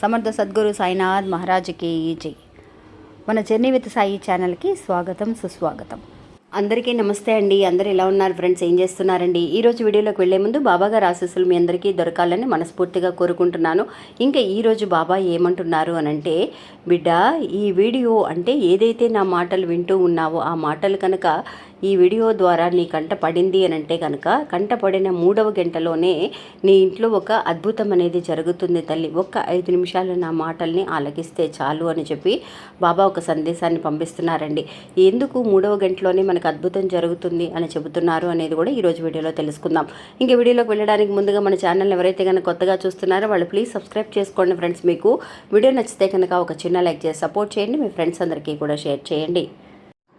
సమర్థ సద్గురు సాయినాథ్ మహారాజుకి జై. మన జర్నీ విత్ సాయి ఛానల్కి స్వాగతం సుస్వాగతం. అందరికీ నమస్తే అండి. అందరు ఎలా ఉన్నారు ఫ్రెండ్స్? ఏం చేస్తున్నారండి? ఈ రోజు వీడియోలోకి వెళ్ళే ముందు బాబాగారు ఆశీస్సులు మీ అందరికీ దొరకాలని మనస్ఫూర్తిగా కోరుకుంటున్నాను. ఇంకా ఈరోజు బాబా ఏమంటున్నారు అని అంటే బిడ్డ ఈ వీడియో అంటే ఏదైతే నా మాటలు వింటూ ఉన్నావో ఆ మాటలు కనుక ఈ వీడియో ద్వారా నీ కంట పడింది అని అంటే కనుక కంట పడిన మూడవ గంటలోనే నీ ఇంట్లో ఒక అద్భుతం అనేది జరుగుతుంది తల్లి. ఒక్క ఐదు నిమిషాలు నా మాటల్ని ఆలకిస్తే చాలు అని చెప్పి బాబా ఒక సందేశాన్ని పంపిస్తున్నారండి. ఎందుకు మూడవ గంటలోనే మనకు అద్భుతం జరుగుతుంది అని చెబుతున్నారు అనేది కూడా ఈరోజు వీడియోలో తెలుసుకుందాం. ఇంక వీడియోలోకి వెళ్ళడానికి ముందుగా మన ఛానల్ ఎవరైతే కనుక కొత్తగా చూస్తున్నారో వాళ్ళు ప్లీజ్ సబ్స్క్రైబ్ చేసుకోండి ఫ్రెండ్స్. మీకు వీడియో నచ్చితే కనుక ఒక చిన్న లైక్ చేసి సపోర్ట్ చేయండి. మీ ఫ్రెండ్స్ అందరికీ కూడా షేర్ చేయండి.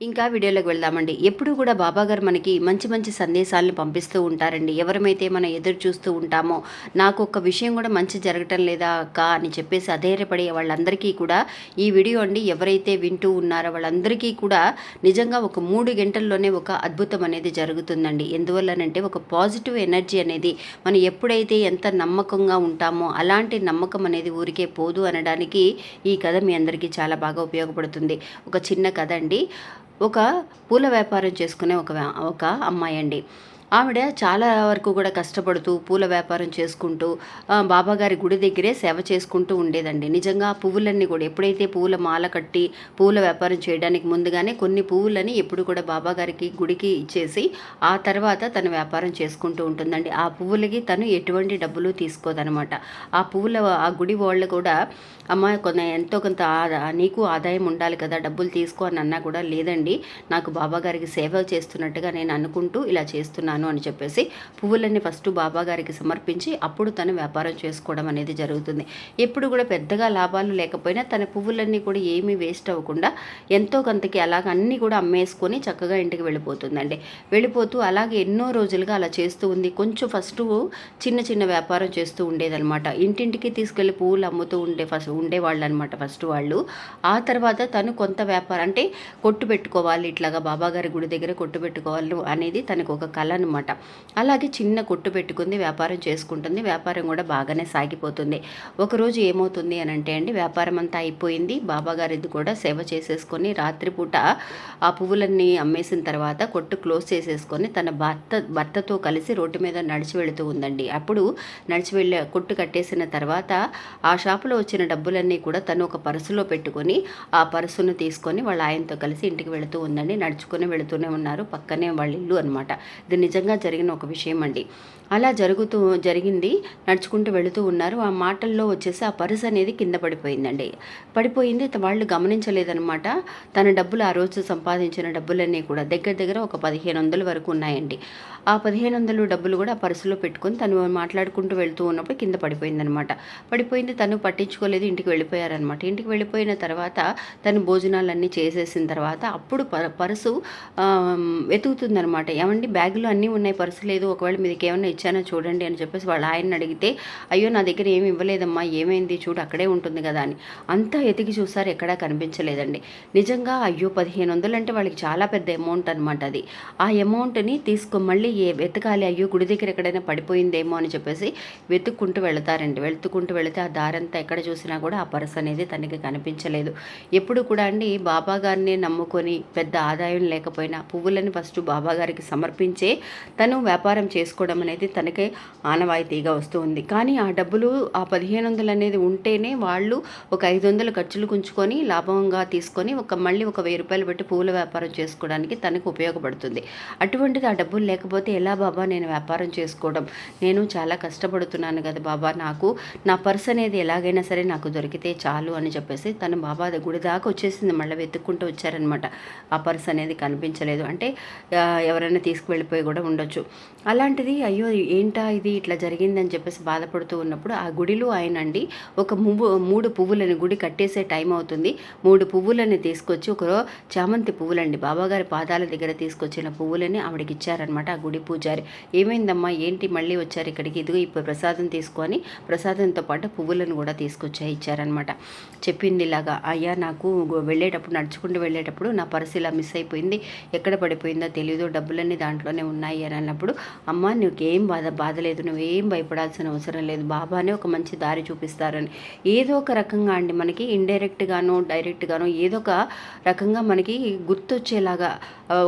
ఇంకా వీడియోలోకి వెళ్దామండి. ఎప్పుడు కూడా బాబా గారు మనకి మంచి మంచి సందేశాలను పంపిస్తూ ఉంటారండి. ఎవరమైతే మనం ఎదురు చూస్తూ ఉంటామో నాకు ఒక విషయం కూడా మంచి జరగటం లేదా అక్క అని చెప్పేసి అధైర్యపడే వాళ్ళందరికీ కూడా ఈ వీడియో అండి ఎవరైతే వింటూ ఉన్నారో వాళ్ళందరికీ కూడా నిజంగా ఒక మూడు గంటల్లోనే ఒక అద్భుతం అనేది జరుగుతుందండి. ఎందువల్లనంటే ఒక పాజిటివ్ ఎనర్జీ అనేది మనం ఎప్పుడైతే ఎంత నమ్మకంగా ఉంటామో అలాంటి నమ్మకం అనేది ఊరికే పోదు అనడానికి ఈ కథ మీ అందరికీ చాలా బాగా ఉపయోగపడుతుంది. ఒక చిన్న కథ అండి. ఒక పూల వ్యాపారం చేసుకునే ఒక ఒక అమ్మాయి అండి. ఆవిడ చాలా వరకు కూడా కష్టపడుతూ పూల వ్యాపారం చేసుకుంటూ బాబాగారి గుడి దగ్గరే సేవ చేసుకుంటూ ఉండేదండి. నిజంగా ఆ పువ్వులన్నీ కూడా ఎప్పుడైతే పువ్వుల మాల కట్టి పూల వ్యాపారం చేయడానికి ముందుగానే కొన్ని పువ్వులని ఎప్పుడు కూడా బాబాగారికి గుడికి ఇచ్చేసి ఆ తర్వాత తన వ్యాపారం చేసుకుంటూ ఉంటుందండి. ఆ పువ్వులకి తను ఎటువంటి డబ్బులు తీసుకోదనమాట. ఆ పువ్వుల ఆ గుడి వాళ్ళు కూడా అమ్మ కొంత ఎంతో కొంత ఆదా నీకు ఆదాయం ఉండాలి కదా డబ్బులు తీసుకో అని అన్నా కూడా లేదండి నాకు బాబాగారికి సేవ చేస్తున్నట్టుగా నేను అనుకుంటూ ఇలా చేస్తున్నాను. అని చెప్పేసి పువ్వులన్నీ ఫస్ట్ బాబాగారికి సమర్పించి అప్పుడు తను వ్యాపారం చేసుకోవడం అనేది జరుగుతుంది. ఎప్పుడు కూడా పెద్దగా లాభాలు లేకపోయినా తన పువ్వులన్నీ కూడా ఏమీ వేస్ట్ అవ్వకుండా ఎంతో కొంతకి అలాగ అన్నీ కూడా అమ్మేసుకొని చక్కగా ఇంటికి వెళ్ళిపోతుందండి. వెళ్ళిపోతూ అలాగే ఎన్నో రోజులుగా అలా చేస్తూ ఉంది. కొంచెం ఫస్ట్ చిన్న చిన్న వ్యాపారం చేస్తూ ఉండేదన్నమాట. ఇంటింటికి తీసుకెళ్ళి పువ్వులు అమ్ముతూ ఉండే ఫస్ట్ ఉండేవాళ్ళు అనమాట ఫస్ట్ వాళ్ళు. ఆ తర్వాత తను కొంత వ్యాపారం అంటే కొట్టు పెట్టుకోవాలి ఇట్లాగా బాబాగారి గుడి దగ్గర కొట్టు పెట్టుకోవాలి అనేది తనకు ఒక కళ అనమాట అలాగే చిన్న కొట్టు పెట్టుకుంది వ్యాపారం చేసుకుంటుంది వ్యాపారం కూడా బాగానే సాగిపోతుంది. ఒకరోజు ఏమవుతుంది అని అంటే అండి వ్యాపారం అంతా అయిపోయింది. బాబాగారిది కూడా సేవ చేసేసుకొని రాత్రిపూట ఆ పువ్వులన్నీ అమ్మేసిన తర్వాత కొట్టు క్లోజ్ చేసేసుకొని తన భర్త భర్తతో కలిసి రోడ్డు మీద నడిచి వెళుతూ ఉందండి. అప్పుడు నడిచి వెళ్ళే కొట్టు కట్టేసిన తర్వాత ఆ షాపులో వచ్చిన డబ్బులన్నీ కూడా తను ఒక పర్సులో పెట్టుకొని ఆ పర్సును తీసుకొని వాళ్ళ ఆయనతో కలిసి ఇంటికి వెళుతూ ఉందండి. నడుచుకొని వెళుతూనే ఉన్నారు. పక్కనే వాళ్ళ ఇల్లు అనమాట ఇది నిజంగా జరిగిన ఒక విషయం అండి అలా జరుగుతూ జరిగింది నడుచుకుంటూ వెళుతూ ఉన్నారు. ఆ మాటల్లో వచ్చేసి ఆ పర్స్ అనేది కింద పడిపోయిందండి. పడిపోయింది వాళ్ళు గమనించలేదనమాట తన డబ్బులు ఆ రోజు సంపాదించిన డబ్బులన్నీ కూడా దగ్గర దగ్గర ఒక పదిహేను వందల వరకు ఉన్నాయండి. ఆ పదిహేను వందలు డబ్బులు కూడా ఆ పర్సులో పెట్టుకొని తను మాట్లాడుకుంటూ వెళ్తూ ఉన్నప్పుడు కింద పడిపోయిందనమాట పడిపోయింది తను పట్టించుకోలేదు ఇంటికి వెళ్ళిపోయారనమాట ఇంటికి వెళ్ళిపోయిన తర్వాత తను భోజనాలన్నీ చేసేసిన తర్వాత అప్పుడు ప- పర్సు వెతుకుతుందనమాట ఏమండి బ్యాగులో అన్నీ ఉన్నాయి పర్సు లేదు ఒకవేళ మీదకి ఏమైనా ఇచ్చానో చూడండి అని చెప్పేసి వాళ్ళ ఆయన అడిగితే అయ్యో నా దగ్గర ఏమి ఇవ్వలేదమ్మా ఏమైంది? చూడు అక్కడే ఉంటుంది కదా అని. అంతా ఎతికి చూసారు ఎక్కడా కనిపించలేదండి. నిజంగా అయ్యో పదిహేను వందలు అంటే వాళ్ళకి చాలా పెద్ద అమౌంట్ అనమాట అది. ఆ అమౌంట్ని తీసుకో మళ్ళీ ఏ వెతకాలి అయ్యో గుడి దగ్గర ఎక్కడైనా పడిపోయిందేమో అని చెప్పేసి వెతుక్కుంటూ వెళతారండి. వెతుక్కుంటూ వెళితే ఆ దారంతా ఎక్కడ చూసినా కూడా ఆ పర్స్ అనేది తనకి కనిపించలేదు. ఎప్పుడు కూడా అండి బాబా గారిని నమ్ముకొని పెద్ద ఆదాయం లేకపోయినా పువ్వులని ఫస్ట్ బాబా గారికి సమర్పించే తను వ్యాపారం చేసుకోవడం అనేది తనకే ఆనవాయితీగా వస్తూ ఉంది. కానీ ఆ డబ్బులు ఆ పదిహేను వందలు అనేది ఉంటేనే వాళ్ళు ఒక ఐదు వందలు ఖర్చులు ఉంచుకొని లాభంగా తీసుకొని ఒక మళ్ళీ ఒక వెయ్యి రూపాయలు పెట్టి పూల వ్యాపారం చేసుకోవడానికి తనకు ఉపయోగపడుతుంది. అటువంటిది ఆ డబ్బులు లేకపోతే ఎలా బాబా నేను వ్యాపారం చేసుకోవడం? నేను చాలా కష్టపడుతున్నాను కదా బాబా నాకు నా పర్స్ అనేది ఎలాగైనా సరే నాకు దొరికితే చాలు అని చెప్పేసి తను బాబా గుడి దాకా వచ్చేసింది. మళ్ళీ వెతుక్కుంటూ వచ్చారనమాట ఆ పర్స్ అనేది కనిపించలేదు. అంటే ఎవరైనా తీసుకువెళ్ళిపోయి కూడా ఉండొచ్చు. అలాంటిది అయ్యో ఏంటా ఇది? ఇట్లా జరిగిందని చెప్పేసి బాధపడుతూ ఉన్నప్పుడు ఆ గుడిలో ఆయన అండి ఒక మూడు పువ్వులని గుడి కట్టేసే టైం అవుతుంది. మూడు పువ్వులని తీసుకొచ్చి ఒక చామంతి పువ్వులండి బాబాగారి పాదాల దగ్గర తీసుకొచ్చిన పువ్వులని ఆవిడకి ఇచ్చారనమాట ఆ గుడి పూజారి. ఏమైందమ్మా? ఏంటి? మళ్ళీ వచ్చారు ఇక్కడికి? ఇదిగో ఇప్పుడు ప్రసాదం తీసుకొని ప్రసాదంతో పాటు పువ్వులను కూడా తీసుకొచ్చి ఇచ్చారనమాట చెప్పింది ఇలాగా అయ్యా నాకు వెళ్ళేటప్పుడు నడుచుకుంటూ వెళ్ళేటప్పుడు నా పర్సు ఇలా మిస్ అయిపోయింది. ఎక్కడ పడిపోయిందో తెలియదు డబ్బులన్నీ దాంట్లోనే ఉన్నాయి. అయ్యారు అన్నప్పుడు అమ్మ నీకేం బాధ బాధ లేదు నువ్వేం భయపడాల్సిన అవసరం లేదు బాబానే ఒక మంచి దారి చూపిస్తారని. ఏదో ఒక రకంగా అండి మనకి ఇండైరెక్ట్గానో డైరెక్ట్గానో ఏదో ఒక రకంగా మనకి గుర్తొచ్చేలాగా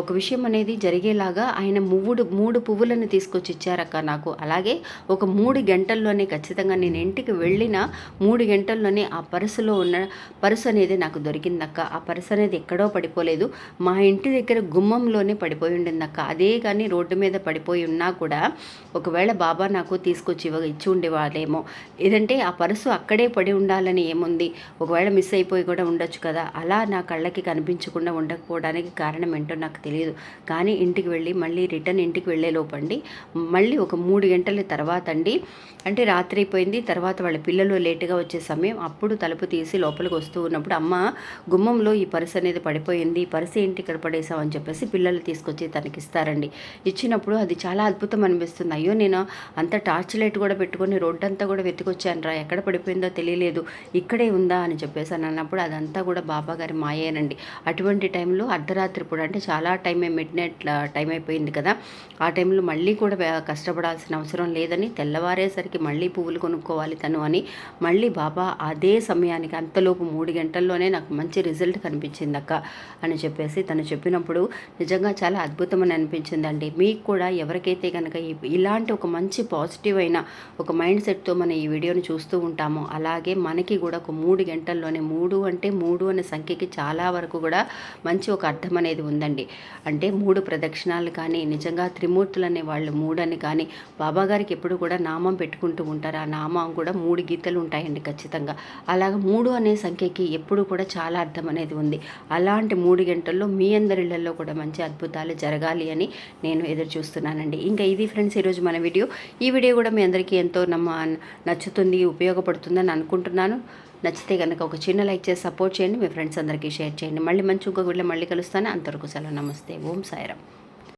ఒక విషయం అనేది జరిగేలాగా ఆయన మూడు మూడు పువ్వులను తీసుకొచ్చి ఇచ్చారక్క నాకు. అలాగే ఒక మూడు గంటల్లోనే ఖచ్చితంగా నేను ఇంటికి వెళ్ళిన మూడు గంటల్లోనే ఆ పర్సులో ఉన్న పర్సు అనేది నాకు దొరికిందక్క. ఆ పర్సు అనేది ఎక్కడో పడిపోలేదు. మా ఇంటి దగ్గర గుమ్మంలోనే పడిపోయి ఉండిందక్క. అదే కానీ రోడ్డు మీద పడిపోయి ఉన్నా కూడా ఒకవేళ బాబా నాకు తీసుకొచ్చి ఇవ్వ ఇచ్చి ఉండేవాళ్ళేమో. ఏదంటే ఆ పర్సు అక్కడే పడి ఉండాలని ఏముంది? ఒకవేళ మిస్ అయిపోయి కూడా ఉండొచ్చు కదా? అలా నా కళ్ళకి కనిపించకుండా ఉండకపోవడానికి కారణం ఏంటో నాకు తెలియదు. కానీ ఇంటికి వెళ్ళి మళ్ళీ రిటర్న్ ఇంటికి వెళ్ళే లోపండి. మళ్ళీ ఒక మూడు గంటల తర్వాత అండి అంటే రాత్రి అయిపోయింది తర్వాత వాళ్ళ పిల్లలు లేటుగా వచ్చే సమయం అప్పుడు తలుపు తీసి లోపలికి వస్తూ ఉన్నప్పుడు అమ్మ గుమ్మంలో ఈ పరుసు అనేది పడిపోయింది ఈ పర్స్ ఏంటి ఇక్కడ పడేసామని చెప్పేసి పిల్లలు తీసుకొచ్చి తనకిస్తారండి. ఇచ్చి వచ్చినప్పుడు అది చాలా అద్భుతం అనిపిస్తుంది. అయ్యో నేను అంత టార్చ్ లైట్ కూడా పెట్టుకొని రోడ్డు అంతా కూడా వెతికొచ్చాను రా ఎక్కడ పడిపోయిందో తెలియలేదు ఇక్కడే ఉందా అని చెప్పేసి అని అన్నప్పుడు అదంతా కూడా బాబా గారి మాయేనండి. అటువంటి టైంలో అర్ధరాత్రి పూట అంటే చాలా టైం మిడ్ నైట్ టైం అయిపోయింది కదా ఆ టైంలో మళ్ళీ కూడా కష్టపడాల్సిన అవసరం లేదని తెల్లవారేసరికి మళ్ళీ పువ్వులు కొనుక్కోవాలి తను అని మళ్ళీ బాబా అదే సమయానికి అంతలోపు మూడు గంటల్లోనే నాకు మంచి రిజల్ట్ కనిపించింది అక్క అని చెప్పేసి తను చెప్పినప్పుడు నిజంగా చాలా అద్భుతమని అనిపించిందండి. మీ మీకు కూడా ఎవరికైతే కనుక ఇలాంటి ఒక మంచి పాజిటివ్ అయిన ఒక మైండ్ సెట్తో మనం ఈ వీడియోని చూస్తూ ఉంటామో అలాగే మనకి కూడా ఒక మూడు గంటల్లోనే మూడు అంటే మూడు అనే సంఖ్యకి చాలా వరకు కూడా మంచి ఒక అర్థం అనేది ఉందండి. అంటే మూడు ప్రదక్షిణాలు కానీ నిజంగా త్రిమూర్తులు అనే వాళ్ళు మూడని కానీ బాబా గారికి ఎప్పుడు కూడా నామం పెట్టుకుంటూ ఉంటారు. ఆ నామం కూడా మూడు గీతలు ఉంటాయండి ఖచ్చితంగా. అలాగ మూడు అనే సంఖ్యకి ఎప్పుడు కూడా చాలా అర్థం అనేది ఉంది. అలాంటి మూడు గంటల్లో మీ అందరిళ్ళలో కూడా మంచి అద్భుతాలు జరగాలి అని నేను ఎదురు చూస్తున్నానండి. ఇంకా ఇది ఫ్రెండ్స్ ఈరోజు మన వీడియో. ఈ వీడియో కూడా మీ అందరికీ ఎంతో నమ్మ నచ్చుతుంది ఉపయోగపడుతుందని అనుకుంటున్నాను. నచ్చితే కనుక ఒక చిన్న లైక్ చేసి సపోర్ట్ చేయండి. మీ ఫ్రెండ్స్ అందరికీ షేర్ చేయండి. మళ్ళీ మంచి ఇంకొక వీడియో మళ్ళీ కలుస్తాను. అంతవరకు సెలవు. నమస్తే. ఓం సాయిరామ్.